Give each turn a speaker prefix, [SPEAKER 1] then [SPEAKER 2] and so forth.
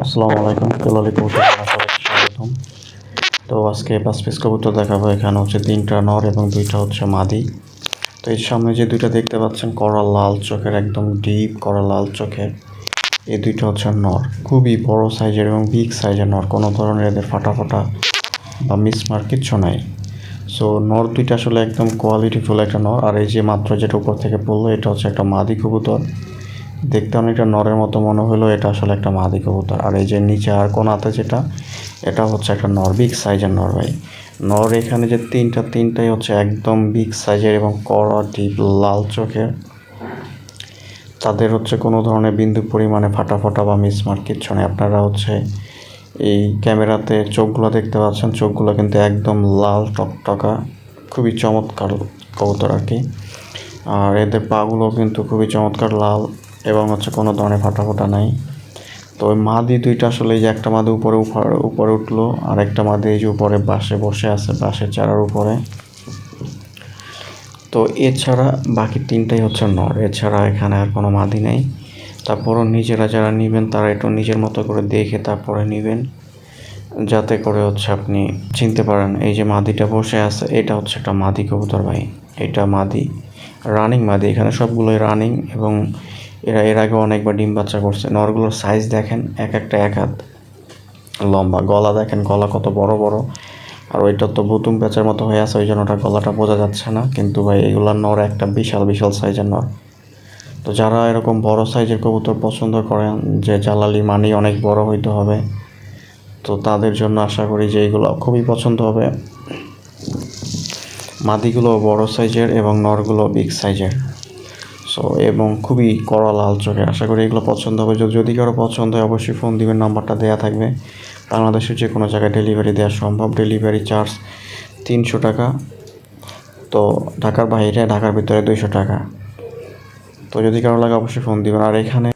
[SPEAKER 1] আসসালামু আলাইকুম কেলালি কবুতর স্বাগতম। তো আজকে পাঁচ পিস কবুতর দেখাবো, এখানে হচ্ছে তিনটা নর এবং দুইটা হচ্ছে মাদি। তো এর সামনে যে দুইটা দেখতে পাচ্ছেন, কড়া লাল চোখের, একদম ডিপ কড়া লাল চোখের, এই দুইটা হচ্ছে নর। খুবই বড় সাইজের এবং বিগ সাইজের নর, কোনো ধরনের এদের ফাটা ফাটা বা মিসমার কিচ্ছু নাই। সো নর দুইটা আসলে একদম কোয়ালিটিফুল একটা নর, আর এই যে মাত্র যেটা উপর থেকে পড়ল, এটা হচ্ছে একটা মাদি কবুতর। দেখতে অনেকটা নরের মতো মনে হলো, এটা আসলে একটা মাদি কবুতর। আর এই যে নিচে আর কোনাতে যেটা, এটা হচ্ছে একটা নর বিগ সাইজের নর ভাই। নর এখানে যে তিনটা, তিনটাই হচ্ছে একদম বিগ সাইজের এবং কড়া ডিপ লাল চোখের। তাদের হচ্ছে কোনো ধরনের বিন্দু পরিমাণে ফাটা ফাটা বা মিসমার্ক কিচ্ছু নেই। আপনারা হচ্ছে এই ক্যামেরাতে চোখগুলো দেখতে পাচ্ছেন, চোখগুলো কিন্তু একদম লাল টকটকা, খুবই চমৎকার কবুতর আর কি। আর এদের পাগুলো কিন্তু খুবই চমৎকার, লাল। এবং হচ্ছে কোনো ধরনের ফাটা ফাটা নাই। তো ওই মাদি দুইটা আসলে এই যে একটা মাদি উপরে উপরে উঠল, আর একটা মাদি এই যে উপরে বাসে বসে আছে, বাসের চারার উপরে। তো এছাড়া বাকি তিনটাই হচ্ছে নর। এছাড়া এখানে আর কোনো মাদি নেই। তারপরও নিজেরা যারা নেবেন, তারা একটু নিজের মতো করে দেখে তারপরে নেবেন। যাতে করে হচ্ছে আপনি চিনতে পারেন, এই যে মাদিটা বসে আছে, এটা হচ্ছে একটা মাদি কবুতর ভাই। এটা মাদি রানিং মাদি। এখানে সবগুলোই রানিং এবং এরা, এর আগে অনেকবার ডিম বাচ্চা করছে। নরগুলোর সাইজ দেখেন, এক একটা এক হাত লম্বা। গলা দেখেন, গলা কত বড় বড়। আর ওইটা তো বুতুম প্যাচের মতো হয়ে আছে ওই জন্য ওটা গলাটা বোঝা যাচ্ছে না। কিন্তু ভাই, এগুলার নর একটা বিশাল বিশাল সাইজের নর। তো যারা এরকম বড় সাইজের কবুতর পছন্দ করেন, যে জালালি মানি অনেক বড় হইতে হবে, তো তাদের জন্য আশা করি যে এইগুলো খুবই পছন্দ হবে। মাদিগুলো বড় সাইজের এবং নরগুলো বিগ সাইজের সো, এবং খুবই কড়া লাল চোখে। আশা করি এগুলো পছন্দ হবে। যদি কারও পছন্দ হয়, অবশ্যই ফোন দিবেন, নাম্বারটা দেওয়া থাকবে। বাংলাদেশের যে কোনো জায়গায় ডেলিভারি দেওয়া সম্ভব। ডেলিভারি চার্জ তিনশো টাকা। তো ঢাকার বাইরে, ঢাকার ভিতরে দুইশো টাকা। তো যদি কারও লাগে, অবশ্যই ফোন দিবেন। আর এখানে